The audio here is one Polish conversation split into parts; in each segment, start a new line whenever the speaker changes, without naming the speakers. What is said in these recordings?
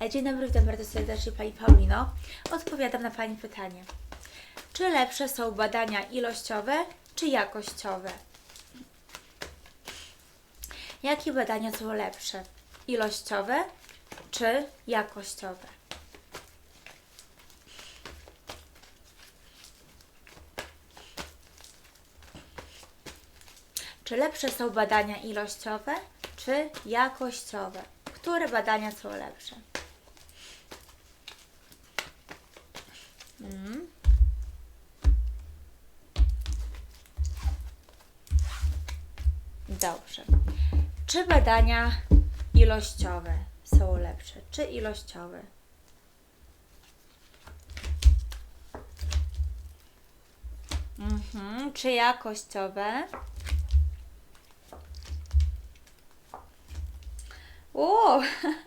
E, Dzień dobry, witam bardzo serdecznie Pani Paulino. Odpowiadam na Pani pytanie. Czy lepsze są badania ilościowe, czy jakościowe? Jakie badania są lepsze? Ilościowe, czy jakościowe? Czy lepsze są badania ilościowe, czy jakościowe? Które badania są lepsze? Mm. Dobrze. Czy badania ilościowe są lepsze, czy ilościowe? Mhm. Czy jakościowe? O!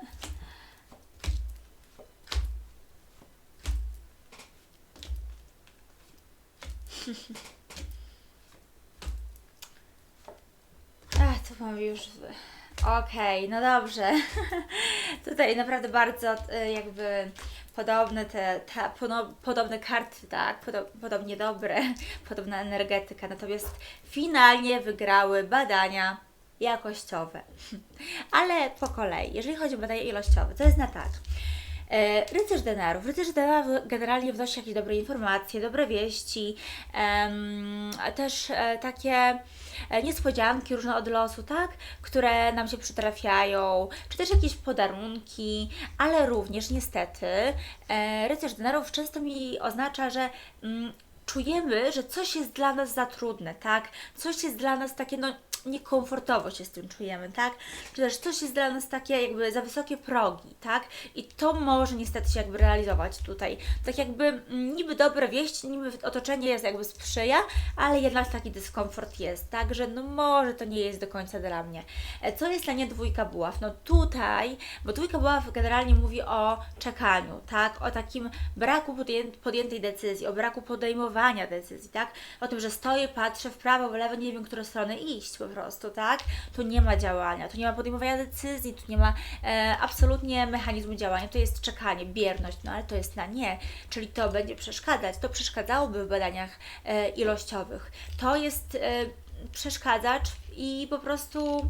to mam już. Okej, no dobrze. Tutaj naprawdę bardzo e, jakby podobne te, ta, podobne karty, tak, Podo, podobnie dobre, podobna energetyka. Natomiast finalnie wygrały badania jakościowe. Ale po kolei, jeżeli chodzi o badania ilościowe, to jest na tak. E, Rycerz denarów. Rycerz denarów generalnie wnosi jakieś dobre informacje, dobre wieści, też e, takie e, niespodzianki różne od losu, tak? Które nam się przytrafiają, czy też jakieś podarunki, ale również niestety rycerz denarów często mi oznacza, że mm, czujemy, że coś jest dla nas za trudne, tak? Coś jest dla nas takie, no niekomfortowo się z tym czujemy, tak? Czy też coś jest dla nas takie jakby za wysokie progi, tak? I to może niestety się jakby realizować tutaj. Tak jakby mm, niby dobre wieści, niby otoczenie jest jakby sprzyja, ale jednak taki dyskomfort jest, tak? Że no może to nie jest do końca dla mnie. E, Co jest dla mnie dwójka buław? No tutaj, bo dwójka buław generalnie mówi o czekaniu, tak? O takim braku podję- podjętej decyzji, o braku podejmowania decyzji, tak? O tym, że stoję, patrzę w prawo, w lewo, nie wiem, w którą stronę iść po prostu, tak? Tu nie ma działania, tu nie ma podejmowania decyzji, tu nie ma e, absolutnie mechanizmu działania, to jest czekanie, bierność, no ale to jest na nie, czyli to będzie przeszkadzać, to przeszkadzałoby w badaniach e, ilościowych. To jest e, przeszkadzacz i po prostu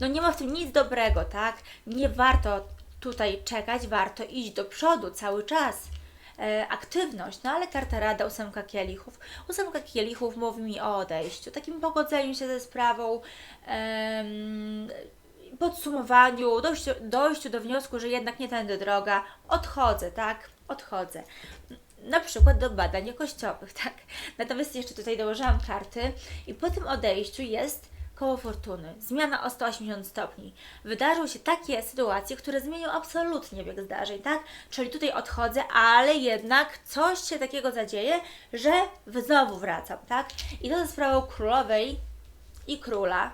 no nie ma w tym nic dobrego, tak? Nie warto tutaj czekać, warto iść do przodu cały czas. E, aktywność, no ale karta rada, ósemka kielichów. Ósemka kielichów mówi mi o odejściu, takim pogodzeniu się ze sprawą, podsumowaniu, dojściu, dojściu do wniosku, że jednak nie tędy droga, odchodzę, tak? Odchodzę. Na przykład do badań jakościowych, tak? Natomiast jeszcze tutaj dołożyłam karty i po tym odejściu jest koło fortuny, zmiana o 180 stopni. Wydarzą się takie sytuacje, które zmienią absolutnie bieg zdarzeń, tak? Czyli tutaj odchodzę, ale jednak coś się takiego zadzieje, że znowu wracam, tak? I to za sprawą królowej i króla,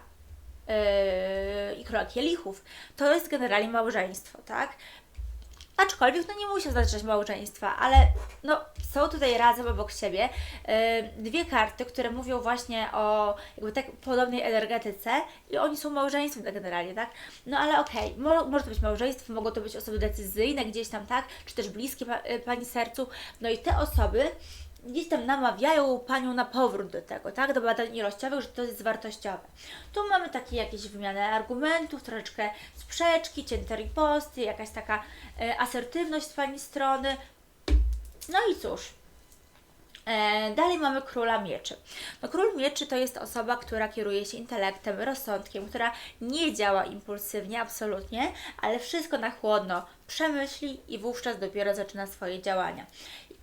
yy, i króla kielichów. To jest generalnie małżeństwo, tak? Aczkolwiek no nie musi oznaczać małżeństwa, ale no są tutaj razem obok siebie yy, dwie karty, które mówią właśnie o jakby tak podobnej energetyce i oni są małżeństwem tak generalnie, tak? No ale okej, mo- może to być małżeństwo, mogą to być osoby decyzyjne gdzieś tam, tak? Czy też bliskie pa- y, Pani sercu. No i te osoby gdzieś tam namawiają Panią na powrót do tego, tak? Do badań ilościowych, że to jest wartościowe. Tu mamy takie jakieś wymianę argumentów, troszeczkę sprzeczki, cięte riposty, jakaś taka e, asertywność z Pani strony. No i cóż, E, dalej mamy króla mieczy. No, król mieczy to jest osoba, która kieruje się intelektem, rozsądkiem, która nie działa impulsywnie, absolutnie, ale wszystko na chłodno przemyśli i wówczas dopiero zaczyna swoje działania.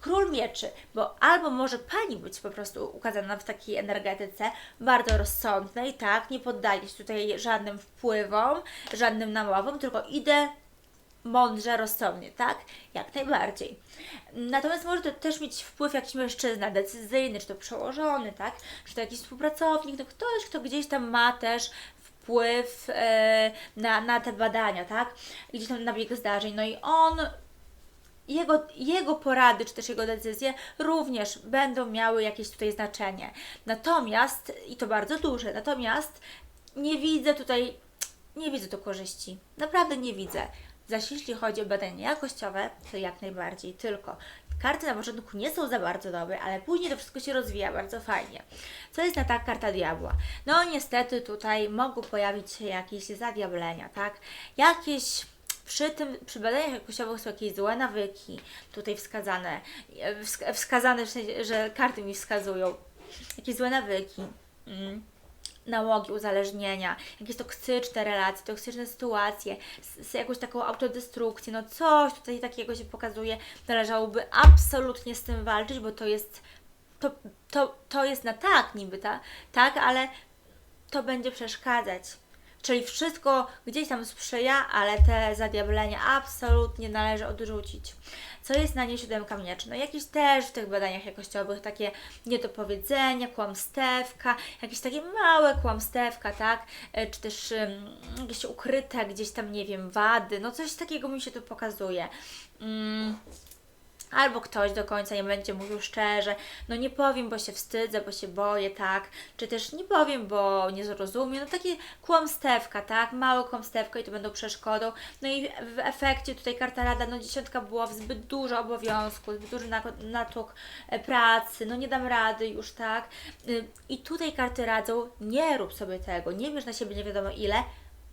Król mieczy, bo albo może pani być po prostu ukazana w takiej energetyce bardzo rozsądnej, tak, nie poddaje się tutaj żadnym wpływom, żadnym namowom, tylko idę mądrze, rozsądnie, tak? Jak najbardziej. Natomiast może to też mieć wpływ jakiś mężczyzna decyzyjny, czy to przełożony, tak? Czy to jakiś współpracownik, no ktoś, kto gdzieś tam ma też wpływ e, na, na te badania, tak? Gdzieś tam na bieg zdarzeń. No i on jego, jego porady, czy też jego decyzje również będą miały jakieś tutaj znaczenie. Natomiast, i to bardzo duże, natomiast nie widzę tutaj, nie widzę tu korzyści. Naprawdę nie widzę. Zaś jeśli chodzi o badania jakościowe, to jak najbardziej. Tylko karty na początku nie są za bardzo dobre, ale później to wszystko się rozwija bardzo fajnie. Co jest na tak karta diabła? No niestety tutaj mogą pojawić się jakieś zadiablenia, tak? Jakieś przy tym, przy badaniach jakościowych są jakieś złe nawyki tutaj wskazane, e, wsk- wskazane, że karty mi wskazują, jakieś złe nawyki, mm, nałogi, uzależnienia, jakieś toksyczne relacje, toksyczne sytuacje, z jakąś taką autodestrukcję, no coś tutaj takiego się pokazuje, należałoby absolutnie z tym walczyć, bo to jest, to, to, to jest na tak niby, ta, tak, ale to będzie przeszkadzać. Czyli wszystko gdzieś tam sprzyja, ale te zadiablenia absolutnie należy odrzucić. Co jest na nie siódemka mieczy? No jakieś też w tych badaniach jakościowych takie niedopowiedzenia, kłamstewka, jakieś takie małe kłamstewka, tak? E, Czy też ym, jakieś ukryte gdzieś tam, nie wiem, wady, no coś takiego mi się tu pokazuje. Mm albo ktoś do końca nie będzie mówił szczerze, no nie powiem, bo się wstydzę, bo się boję, tak, czy też nie powiem, bo nie zrozumiem, no takie kłamstewka, tak, małe kłamstewka i to będą przeszkodą, no i w efekcie tutaj karta rada, no dziesiątka była w zbyt dużo obowiązków, zbyt duży natłok e, pracy, no nie dam rady już, tak, Y, i tutaj karty radzą, nie rób sobie tego, nie bierz na siebie nie wiadomo ile,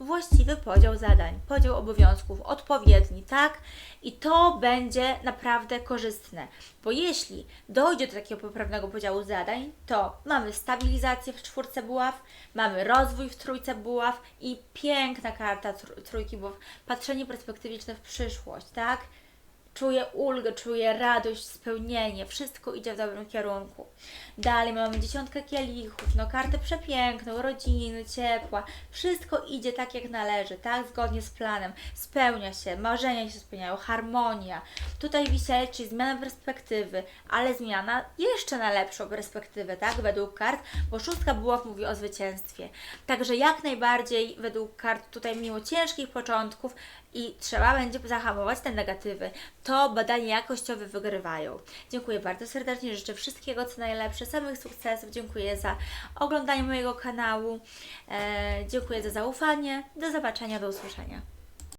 właściwy podział zadań, podział obowiązków, odpowiedni, tak? I to będzie naprawdę korzystne, bo jeśli dojdzie do takiego poprawnego podziału zadań, to mamy stabilizację w czwórce buław, mamy rozwój w trójce buław i piękna karta tr- trójki buław, patrzenie perspektywiczne w przyszłość, tak? Czuję ulgę, czuję radość, spełnienie, wszystko idzie w dobrym kierunku. Dalej mamy dziesiątkę kielichów, no kartę przepiękną, rodziny, ciepła, wszystko idzie tak jak należy, tak, zgodnie z planem, spełnia się, marzenia się spełniają, harmonia. Tutaj wisielec, czyli zmiana perspektywy, ale zmiana jeszcze na lepszą perspektywę, tak, według kart, bo szóstka buław mówi o zwycięstwie. Także jak najbardziej według kart tutaj mimo ciężkich początków i trzeba będzie zahamować te negatywy, to badania jakościowe wygrywają. Dziękuję bardzo serdecznie, życzę wszystkiego co najlepsze, samych sukcesów, dziękuję za oglądanie mojego kanału, e, dziękuję za zaufanie, do zobaczenia, do usłyszenia.